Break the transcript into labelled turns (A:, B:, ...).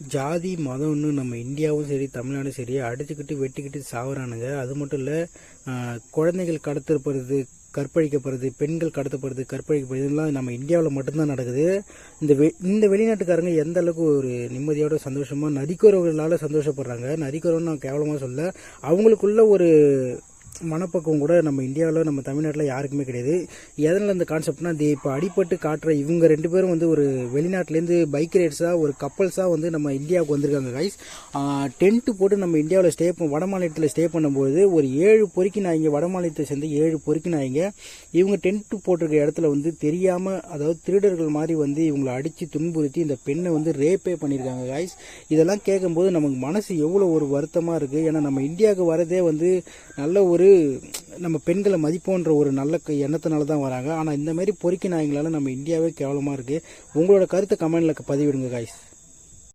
A: ஜாதி மதம்னு நம்ம இந்தியாவும் சரி தமிழ்நாடும் சரி அடிச்சுக்கிட்டு வெட்டிக்கிட்டு சாகுறானுங்க அது மட்டும் இல்லை குழந்தைகள் கடத்தப்படுறது கற்பழிக்கப்படுறது பெண்கள் கடத்தப்படுறது கற்பழிக்கப்படுறது இதெல்லாம் நம்ம இந்தியாவில் மட்டும்தான் நடக்குது. இந்த வெ இந்த வெளிநாட்டுக்காரங்க எந்த அளவுக்கு ஒரு நிம்மதியோட சந்தோஷமாக நதிக்குறவர்களால் சந்தோஷப்படுறாங்க. நதிக்குறவன்னு நான் கேவலமாக சொல்ல அவங்களுக்குள்ள ஒரு மனப்பக்குவம் கூட நம்ம இந்தியாவில் நம்ம தமிழ்நாட்டில் யாருக்குமே கிடையாது. எதனால் இந்த கான்செப்ட்னா இது இப்போ அடிபட்டு காட்டுற இவங்க ரெண்டு பேரும் வந்து ஒரு வெளிநாட்டிலேருந்து பைக் ரைட்ஸாக ஒரு கப்பல்ஸாக வந்து நம்ம இந்தியாவுக்கு வந்திருக்காங்க கைஸ் டென்ட்டு போட்டு நம்ம இந்தியாவில் ஸ்டே வட மாநிலத்தில் ஸ்டே பண்ணும்போது ஒரு ஏழு பொறுக்கி நாய்ங்க வட மாநிலத்தை சேர்ந்து ஏழு பொறுக்கி நாய்ங்க இவங்க டென்ட்டு போட்டிருக்க இடத்துல வந்து தெரியாமல் அதாவது திருடர்கள் மாதிரி வந்து இவங்களை அடித்து துன்புறுத்தி இந்த பெண்ணை வந்து ரேப்பே பண்ணியிருக்காங்க கைஸ் இதெல்லாம் கேட்கும்போது நமக்கு மனசு எவ்வளோ ஒரு வருத்தமாக இருக்குது ஏன்னா நம்ம இந்தியாவுக்கு வரதே வந்து நல்ல ஒரு நம்ம பெண்களை மதிப்போன்ற ஒரு நல்ல க- எண்ணத்தினால தான் வராங்க. ஆனால் இந்தமாரி பொறுக்கி நாய்ங்களால நம்ம இந்தியாவே கேவலமாக இருக்குது உங்களோட கருத்தை கமெண்டில் பதிவிடுங்க காய்ஸ்